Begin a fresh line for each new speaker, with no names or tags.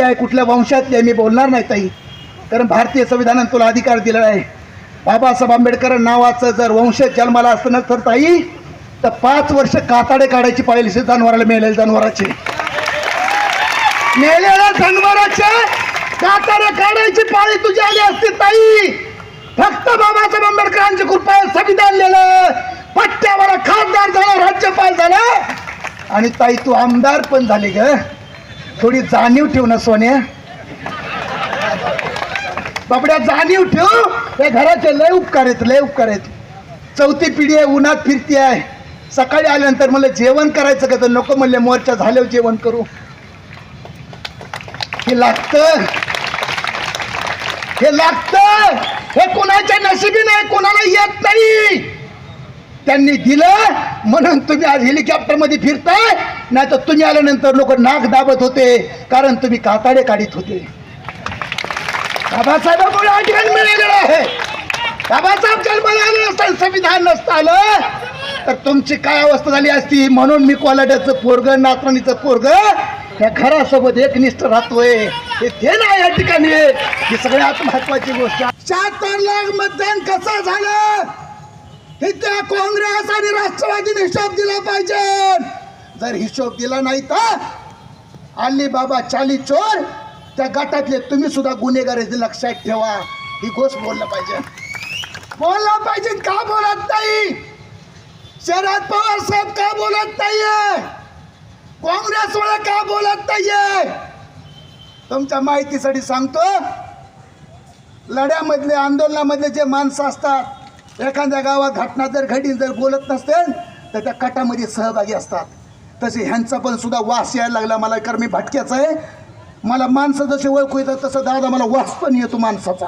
आहे कुठल्या वंशातली आहे मी बोलणार नाही ताई. कारण भारतीय संविधानाने तुला अधिकार दिलेला आहे. बाबासाहेब आंबेडकर नावाचं जर वंश जन्माला असतं ना तर ताई तर पाच वर्ष काताडे काढायची पाहिली असे जनावराला मेलेल्या जनावराचे. मेलेल्या जनावराचे काताडे काढायची पाळी तुझी आली असती ताई. फक्त बाबासाहेब आंबेडकरांची कृपा संविधान लिहिलं. पट्ट्यावर खासदार झाला राज्यपाल झाला. आणि ताई तू आमदार पण झाली ग. थोडी जाणीव ठेव ना सोन्या. बाबड्या जाणीव ठेव. या घराचे लय उपकार आहेत लय उपकार आहेत. चौथी पिढी आहे उन्हात फिरती आहे सकाळी आल्यानंतर मला जेवण करायचं का? तर नको म्हणले मोर्चा झाल्यावर जेवण करू. हे लागतं. हे लागतं. हे कोणाच्या नशिबी नाही कोणाला येत नाही. त्यांनी दिलं म्हणून तुम्ही आज हेलिकॉप्टरमध्ये फिरताय. नाही तर तुम्ही आल्यानंतर लोक नाक दाबत होते कारण तुम्ही काताडे काढीत होते. बाबासाहेबांमुळे आठवण मिळालेलं आहे. बाबासाहेब जन्माला आले नसतं संविधान नसतं आलं. तर तुमची काय अवस्था झाली असती? म्हणून मी कोलाड्याचं पोरग नातराणीचं पोरग या घरासोबत एकनिष्ठ राहतोय. हे ते ना या ठिकाणी. ही सगळ्यात महत्वाची गोष्ट. शहात्तर लाख मतदान कसं झालं? हे त्या काँग्रेस आणि राष्ट्रवादीने हिशोब दिला पाहिजे. जर हिशोब दिला नाही तर आली बाबा चाली चोर त्या गटातले तुम्ही सुद्धा गुन्हेगार लक्षात ठेवा. ही गोष्ट बोललं पाहिजे. बोललं पाहिजे का बोलत नाही? शरद पवार साहेब का बोलत नाहीये? काँग्रेस वाला का बोलत नाहीये? तुमच्या माहितीसाठी सांगतो लढ्यामधले आंदोलनामधले जे माणसं असतात एखाद्या गावात घटना जर घडी जर बोलत नसतील तर त्या कटामध्ये सहभागी असतात. तसे ह्यांचा पण सुद्धा वास यायला लागला. मला कारण मी भटक्याचा आहे. मला माणसं जसे ओळखू येतात तसं दादा मला वास पण येतो माणसाचा.